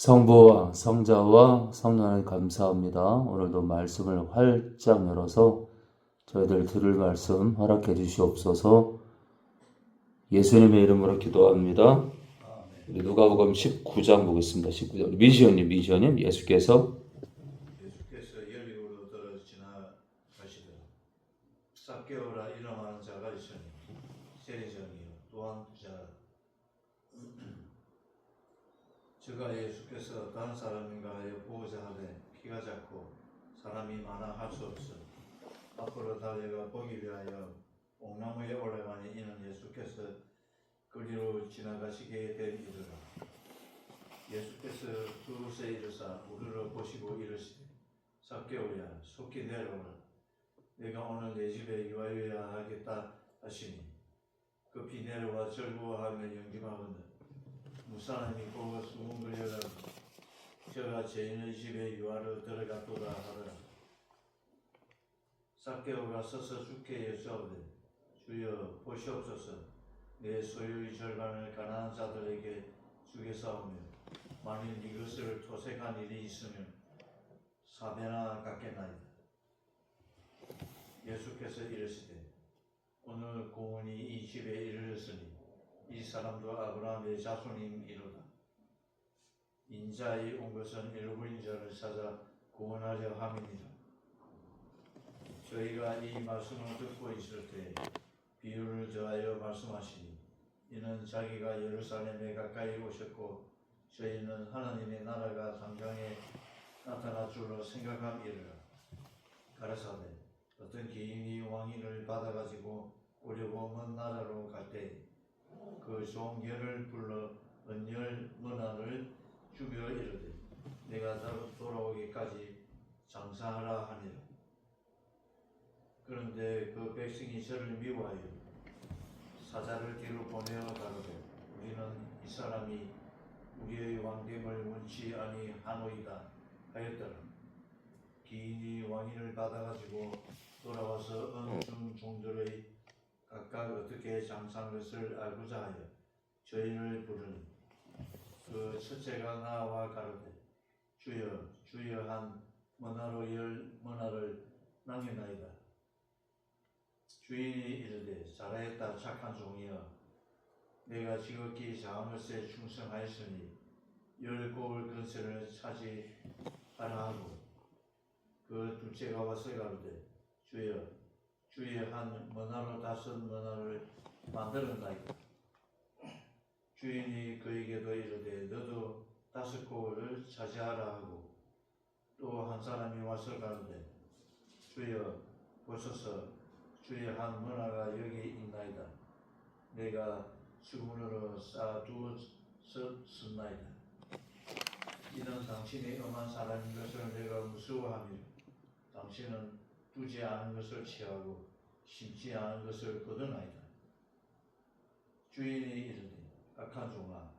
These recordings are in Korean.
성부와 성자와 성령을 감사합니다. 오늘도 말씀을 활짝 열어서 저희들 들을 말씀 허락해 주시옵소서. 예수님의 이름으로 기도합니다. 우리 누가복음 19장 보겠습니다. 19장. 우리 미시언님, 미시언님, 예수께서 여리고로 들어 지나가시더라. 삭개오라 이름하는 자가 있으니 세리장이요 또한 부자라. 저가 예수께서 다른 사람인가 하여 보고자 하되 키가 작고 사람이 많아 할 수 없어 앞으로 달려가 보기 위하여 옥나무에 올라가니 이는 예수께서 그리로 지나가시게 된 이르라. 예수께서 그곳에 이르사 우리를 보시고 이르시되 삭개오야 속히 내려오라 내가 오늘 내 집에 유하여야 하겠다 하시니 급히 내려와 절구하며 영접하거늘 무사람이 보고 수군거려가 저가 죄인의 집에 유하러 들어갔도다 하더라. 삭개오가 서서 주께 여쭈하되 주여 보시옵소서. 내 소유의 절반을 가난한 자들에게 주겠사오며 만일 이것을 토색한 일이 있으면 사배나 깎겠나이다. 예수께서 이르시되 오늘 공원이 이 집에 이르렀으니 이 사람도 아브라함의 자손임이로다. 인자의 온 것은 잃어버린 자를 찾아 구원하려 함이니라. 저희가 이 말씀을 듣고 있을 때 비유를 저하여 말씀하시니 이는 자기가 예루살렘에 가까이 오셨고 저희는 하나님의 나라가 당장에 나타날 줄로 생각함이라 가라사대 어떤 개인이 왕위를 받아가지고 오려고 먼 나라로 갈때 그 종열을 불러 은열 문화를 죽여 이르되 내가 돌아오기까지 장사하라 하니라 그런데 그 백성이 저를 미워하여 사자를 뒤로 보내어 가로되 우리는 이 사람이 우리의 왕됨을 원치 아니하노이다 하였더라. 기인이 왕위를 받아가지고 돌아와서 은중 종들의 각각 어떻게 장사한 것을 알고자 하여 저희를 부르니 그 첫째가 나와 가로되 주여 주여 한 문화로 열 문화를 남겨나이다. 주인이 이르되 잘하였다 착한 종이여 내가 지극히 것에 충성하였으니 열 고을 근세를 차지하라 하고 그 둘째가 와서 가로되 주여 주의 한 문화로 다섯 문화를 만들었나이다 주인이 그에게도 이르되 너도 다섯 고을을 차지하라 하고 또 한 사람이 와서 가로되 주여 보소서 주의 한 문화가 여기 있나이다 내가 수문으로 쌓아두었습나이다. 이는 당신이 엄한 사람인 것을 내가 무서워함이라. 당신은 두지 않은 것을 취하고 심지 않은 것을 거두나이다. 주인이 이르되 악한 종아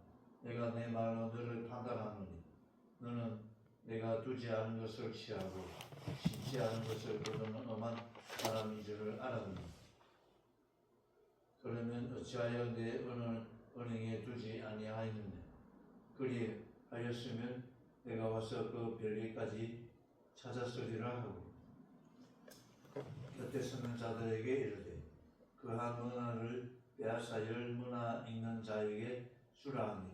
내가 내 말로 너를 판단하노니 너는 내가 두지 않은 것을 취하고 심지 않은 것을 거두는 엄한 사람인 줄을 알았느니 그러면 어찌하여 내 은을 은행에 두지 아니하였느냐? 그리하였으면 내가 와서 그 별리까지 찾았으리라 하고 곁에 서는 자들에게 이르되 그한 문화를 빼앗아 열 문화 있는 자에게 주라 하니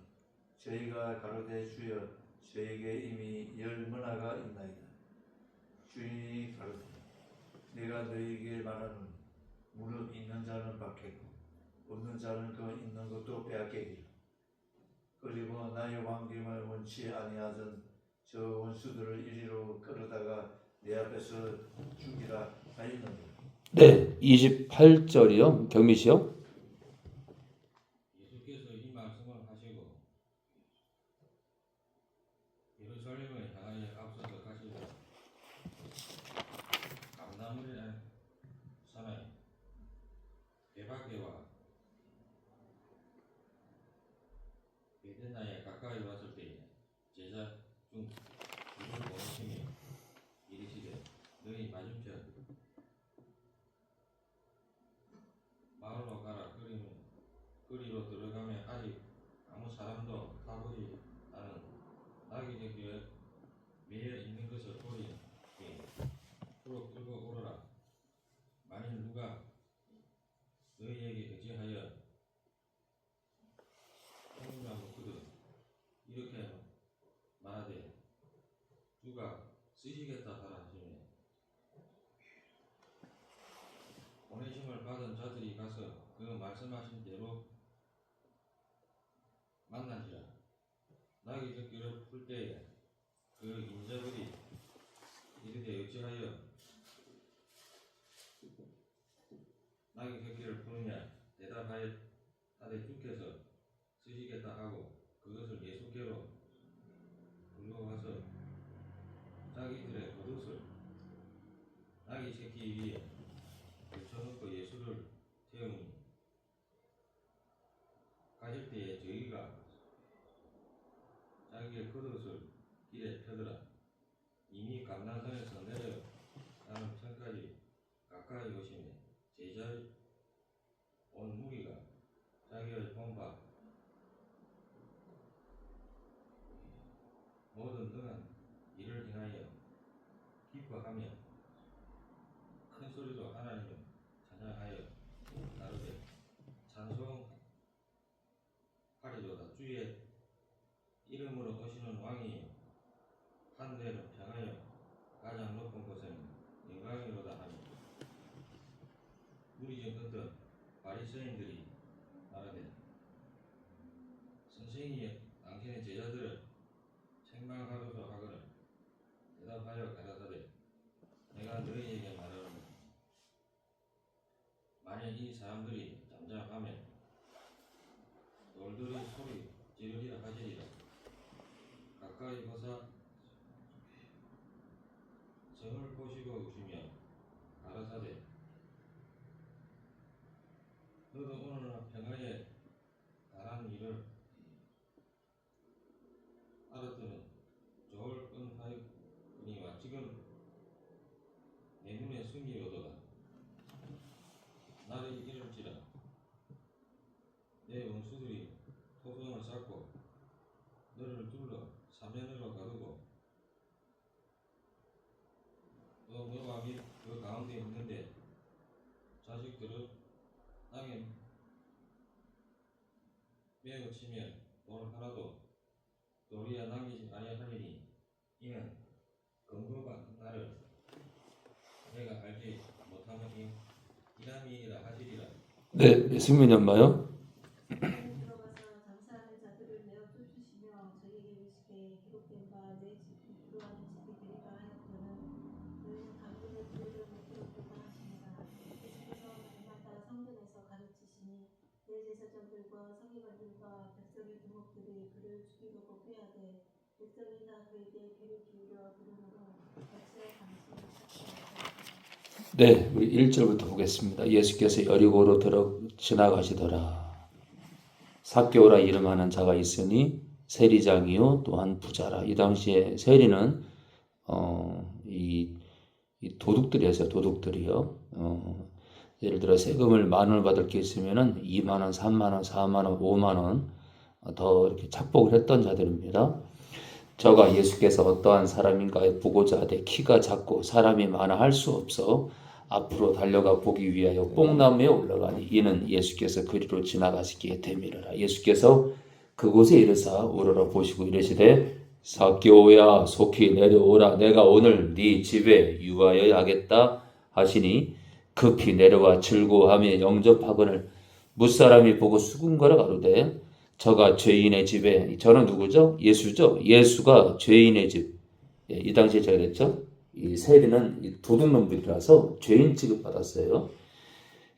저희가 가로되 주여 저에게 이미 열 문화가 있나이다 주인이 가로되 내가 너희에게 말하노니 무릇 있는 자는 받겠고 없는 자는 그 있는 것도 빼앗기리라. 그리고 나의 왕됨을 원치 아니하던 저 원수들을 이리로 끌어다가 내 앞에서 죽이라 하였느니라. 네, 28절이요. 경미시요. 예수께서 이 말씀을 하시고 예루살렘을 향하여 앞서서 가시고 감나무의 산에 베바게와 베드나에 가까이 왔을 때에 제자 중 두를 보내시며 이르시되 너희 맞은편 마을로 가라 그리면 그리로 들어가면 아직 아무 사람도 가보지 않은 낙이 앞에서 소리 예, 풀어 끌고 오너라. 만일 누가 너희에게 의지하여 행위나 먹거든 이렇게 말하되 주가 쓰시겠다 하라 하시니 보내심을 받은 자들이 가서 그 말씀하신 대로 만난지라. 나귀 새끼를 풀 때에 그 인자들이 이르되 어찌하여 나귀 새끼를 푸느냐? 대답하여 하되 주께서 쓰시겠다 하고 그것을 예수께로 불러와서 자기들의 겉옷을 나귀 새끼 위에 걸쳐놓고 예수를 태우니 가실 때에 자기의 겉옷을 길에 펴더라. 이미 감난산에서 내려 나는 천까지 가까이 오시니 제자의 온 무리가 자기의 본바. 모든 등한 일을 행하여 기뻐하며 큰 소리로 하나님을 찬양하여 나르되 찬송하리로다. 주의 이름으로 오시는 왕이 하늘에는 평하여 가장 높은 곳에는 영광이로다 하니 중 어떤 바리새인들이 말하되 선생이 당신의 제자들을 책망하소서 하거늘 대답하여 가라사대 내가 너희에게 말하노니 만일 이 사람들이 잠잠하면 돌들이 소리 지르리라 하시리라 가까이 보사 성을 보시고 웃으며 가라사대 너도 오늘날 평화에 가라는 일을 알았더니 좋을 뻔하였거니와 지금 내 눈에 숨이 오도다 나를 이럴지라 내 원수들이 토성을 쌓고 너를 둘러 사면으로 가두고 또 너와 및 그 가운데 있는데 자식들을 땅에 매어 치면 돌 하나도 돌이야 남기지 아니하리니 이는 근거가 나를 내가 알지 못하느니 이람이니라 하시리라 네, 승민이 엄마요. 제사장들과 서기관들과 백성의 두목들이 그를 죽이려고 꾀하되 백성이 다 그에게 귀를 기울여 들으므로 역시나 당신을 찾지. 네, 우리 1절부터 보겠습니다. 예수께서 여리고로 들어 지나가시더라. 사개오라 이름하는 자가 있으니 세리장이요 또한 부자라. 이 당시에 세리는 어, 이, 이 도둑들이었어요. 도둑들이요. 어, 예를 들어 세금을 만 원을 받을 게 있으면은 2만 원, 3만 원, 4만 원, 5만 원 더 이렇게 착복을 했던 자들입니다. 저가 예수께서 어떠한 사람인가 보고자 하되 키가 작고 사람이 많아 할 수 없어 앞으로 달려가 보기 위하여 뽕나무에 올라가니 이는 예수께서 그리로 지나가시기에 되밀어라 예수께서 그곳에 이르사 우러러 보시고 이르시되 사개오야 속히 내려오라 내가 오늘 네 집에 유하여야 하겠다 하시니 급히 내려와 즐거워하며 영접하거늘 무사람이 보고 수군거라 가로되 저가 죄인의 집에 저는 누구죠? 예수죠. 예수가 죄인의 집. 예, 이 당시에 제가 그랬죠. 이 세리는 이 도둑놈들이라서 죄인 취급 받았어요.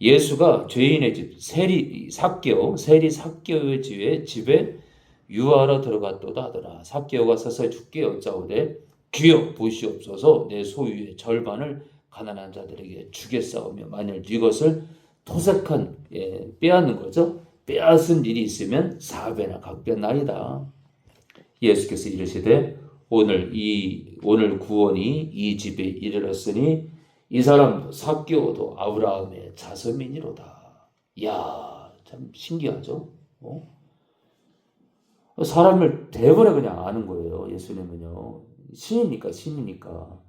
예수가 죄인의 집, 세리 사개오, 세리 사개오의 집에 집에 유하러 들어갔도다 하더라. 사개오가 서서 죽게 여짜오되 귀여 보시옵소서 내 소유의 절반을 가난한 자들에게 주겠사오며 만일 이것을 토색한 예, 빼앗는 거죠. 빼앗은 일이 있으면 사배나 각변나리다. 예수께서 이르시되 오늘 이 오늘 구원이 이 집에 이르렀으니 이 사람도 삭개오도 아브라함의 자손이니로다. 야, 참 신기하죠? 어? 사람을 대번에 그냥 아는 거예요. 예수님은요. 신이니까 신이니까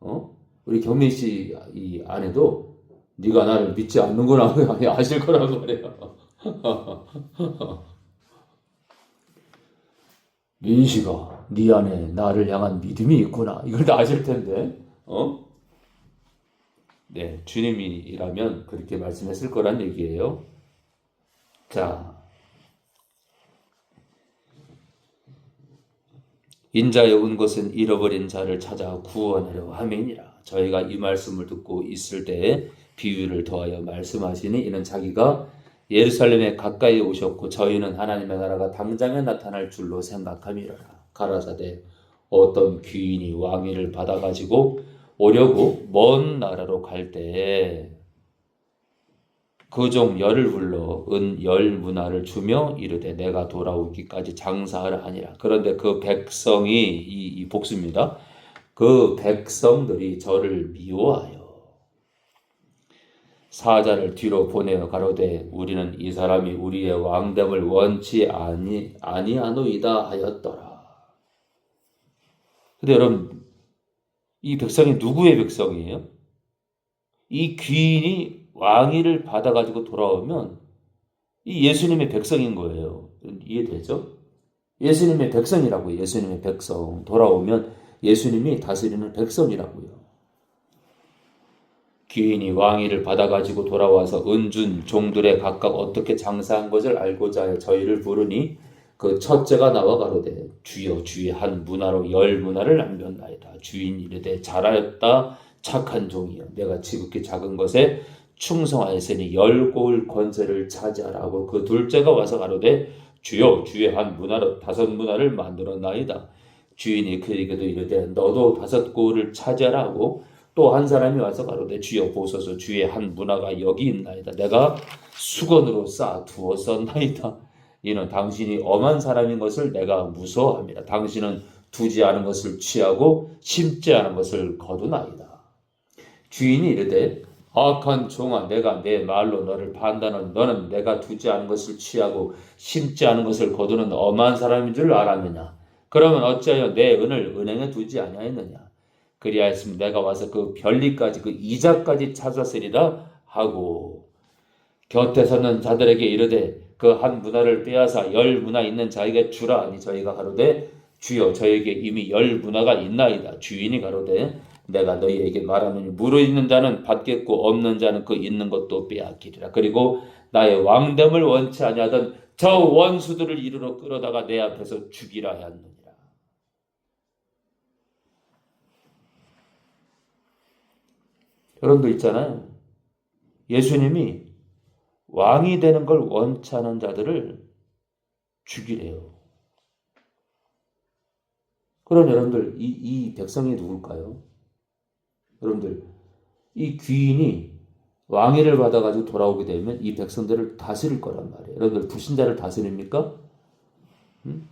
어 우리 경민 씨 이 아내도 네가 나를 믿지 않는구나 아실 거라고 그래요. 민씨가 네 안에 나를 향한 믿음이 있구나 이걸 다 아실 텐데 어? 네 주님이라면 그렇게 말씀했을 거란 얘기예요. 자 인자에 온 것은 잃어버린 자를 찾아 구원하려 함이니라. 저희가 이 말씀을 듣고 있을 때에 비유를 더하여 말씀하시니 이는 자기가 예루살렘에 가까이 오셨고 저희는 하나님의 나라가 당장에 나타날 줄로 생각함이라. 가라사대 어떤 귀인이 왕위를 받아가지고 오려고 먼 나라로 갈 때에 그 종 열을 불러 은 열 문화를 주며 이르되 내가 돌아오기까지 장사하라 하니라. 그런데 그 백성이 이, 이 복수입니다. 그 백성들이 저를 미워하여 사자를 뒤로 보내어 가로되 우리는 이 사람이 우리의 왕됨을 원치 아니 아니하노이다 하였더라. 근데 여러분 이 백성이 누구의 백성이에요? 이 귀인이 왕위를 받아 가지고 돌아오면 이 예수님의 백성인 거예요. 이해되죠? 예수님의 백성이라고요. 예수님의 백성. 돌아오면 예수님이 다스리는 백성이라고요. 귀인이 왕위를 받아가지고 돌아와서 은준 종들의 각각 어떻게 장사한 것을 알고자 저희를 부르니 그 첫째가 나와 가로되 주여 주의 한 문화로 열 문화를 남겼나이다. 주인 이르되 잘하였다 착한 종이여 내가 지극히 작은 것에 충성하였으니 열 고을 권세를 차지하라고 그 둘째가 와서 가로되 주여 주의 한 문화로 다섯 문화를 만들었나이다. 주인이 그에게도 이르되 너도 다섯 고을을 차지하라고 또 한 사람이 와서 가로되 주여 보소서 주의 한 문화가 여기 있나이다. 내가 수건으로 쌓아 두었었나이다. 이는 당신이 엄한 사람인 것을 내가 무서워합니다. 당신은 두지 않은 것을 취하고 심지 않은 것을 거두나이다. 주인이 이르되 악한 종아 내가 내 말로 너를 판단은 너는 내가 두지 않은 것을 취하고 심지 않은 것을 거두는 엄한 사람인 줄 알았느냐 그러면 어찌하여 내 은을 은행에 두지 아니하였느냐? 그리하였으면 내가 와서 그 별리까지 그 이자까지 찾았으리라 하고 곁에 서는 자들에게 이르되 그 한 문화를 빼앗아 열 문화 있는 자에게 주라. 하니 저희가 가로되 주여 저에게 이미 열 문화가 있나이다. 주인이 가로되 내가 너희에게 말하노니 무르 있는 자는 받겠고 없는 자는 그 있는 것도 빼앗기리라. 그리고 나의 왕됨을 원치 아니하던 저 원수들을 이르러 끌어다가 내 앞에서 죽이라 하였느니라. 여러분도 있잖아요. 예수님이 왕이 되는 걸 원치 않은 자들을 죽이래요. 그럼 여러분들 이, 이 백성이 누굴까요? 여러분들 이 귀인이 왕위를 받아가지고 돌아오게 되면 이 백성들을 다스릴 거란 말이에요. 여러분들 불신자를 다스립니까? 음?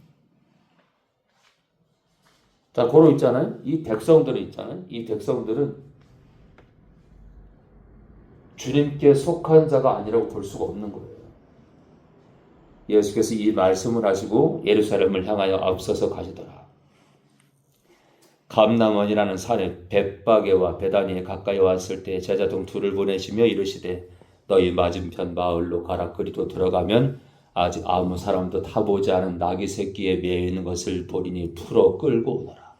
자, 고로 있잖아요. 이 백성들이 있잖아요. 이 백성들은 주님께 속한 자가 아니라고 볼 수가 없는 거예요. 예수께서 이 말씀을 하시고 예루살렘을 향하여 앞서서 가시더라. 감남원이라는 산에 벳바게와 베다니에 가까이 왔을 때 제자동 둘을 보내시며 이르시되 너희 맞은편 마을로 가라 그리도 들어가면 아직 아무 사람도 타보지 않은 나귀 새끼에 매여 있는 것을 보리니 풀어 끌고 오너라.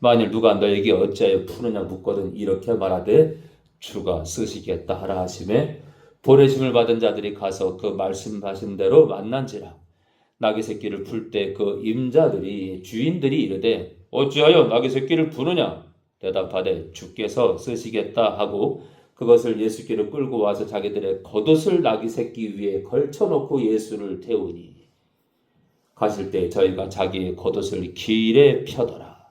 만일 누가 너에게 어찌하여 푸느냐 묻거든 이렇게 말하되 주가 쓰시겠다 하라 하심에 보내심을 받은 자들이 가서 그 말씀하신 대로 만난지라. 나귀 새끼를 풀 때 그 임자들이 주인들이 이르되 어찌하여 나귀 새끼를 부르냐? 대답하되 주께서 쓰시겠다 하고 그것을 예수께로 끌고 와서 자기들의 겉옷을 나귀 새끼 위에 걸쳐놓고 예수를 태우니. 가실 때 저희가 자기의 겉옷을 길에 펴더라.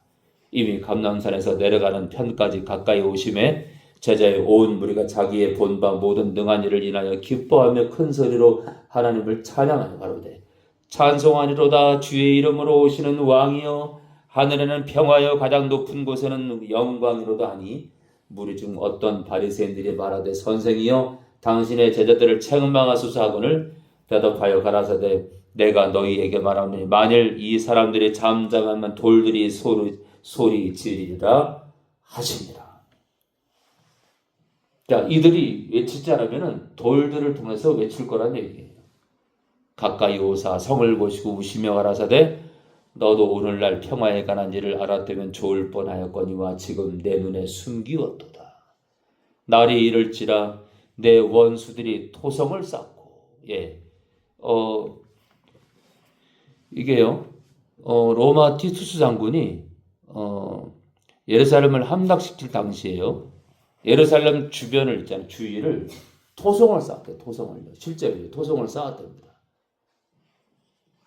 이미 감남산에서 내려가는 편까지 가까이 오심에 제자의 온 무리가 자기의 본바 모든 능한 일을 인하여 기뻐하며 큰 소리로 하나님을 찬양하여 가로되 찬송하니로다 주의 이름으로 오시는 왕이여 하늘에는 평화여 가장 높은 곳에는 영광이로다 하니 무리 중 어떤 바리새인들이 말하되 선생이여 당신의 제자들을 책망하소서 하거늘 대답하여 가라사대 내가 너희에게 말하노니 만일 이 사람들이 잠잠하면 돌들이 소리, 소리 지르리라 하십니다. 자, 이들이 외치지 않으면 돌들을 통해서 외칠 거란 얘기예요. 가까이 오사 성을 보시고 우시며 가라사대 너도 오늘날 평화에 관한 일을 알았다면 좋을 뻔하였거니와 지금 내 눈에 숨기웠도다. 날이 이를지라 내 원수들이 토성을 쌓고 예, 어 이게요, 어 로마 티투스 장군이 어 예루살렘을 함락시킬 당시에요. 예루살렘 주변을 있잖아요, 주위를 토성을 쌓았대, 토성을요. 실제로 토성을 쌓았답니다.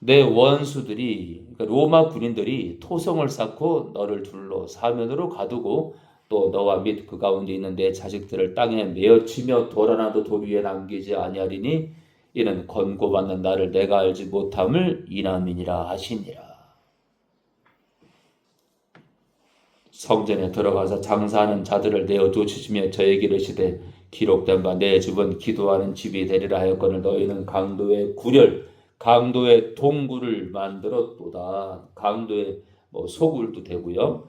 내 원수들이 그러니까 로마 군인들이 토성을 쌓고 너를 둘러 사면으로 가두고 또 너와 및 그 가운데 있는 내 자식들을 땅에 메어치며 돌 하나도 돌 위에 남기지 아니하리니 이는 권고받는 나를 내가 알지 못함을 이남이니라 하시니라. 성전에 들어가서 장사하는 자들을 내어 쫓으시며 저에게 이르시되 기록된 바 내 집은 기도하는 집이 되리라 하였거늘 너희는 강도의 구렬 강도의 동굴을 만들었도다. 강도의 뭐 소굴도 되고요.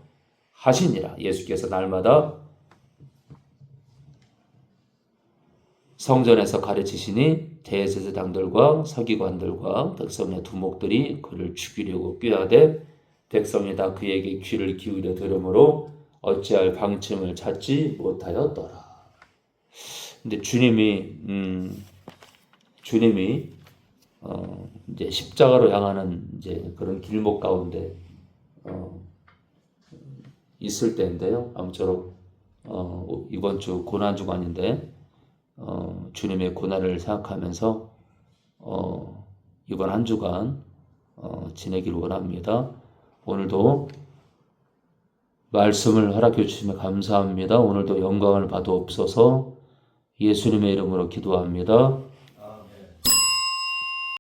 하시니라. 예수께서 날마다 성전에서 가르치시니 대제사장들과 서기관들과 백성의 두목들이 그를 죽이려고 꾀하되 백성이 다 그에게 귀를 기울여 들으므로 어찌할 방침을 찾지 못하였더라. 근데 주님이 음, 주님이 어, 이제 십자가로 향하는 이제 그런 길목 가운데 어, 있을 때인데요. 아무쪼록 어, 이번 주 고난 주간인데 어, 주님의 고난을 생각하면서 어, 이번 한 주간 어, 지내길 원합니다. 오늘도 말씀을 허락해 주시면 감사합니다. 오늘도 영광을 받아옵소서 예수님의 이름으로 기도합니다.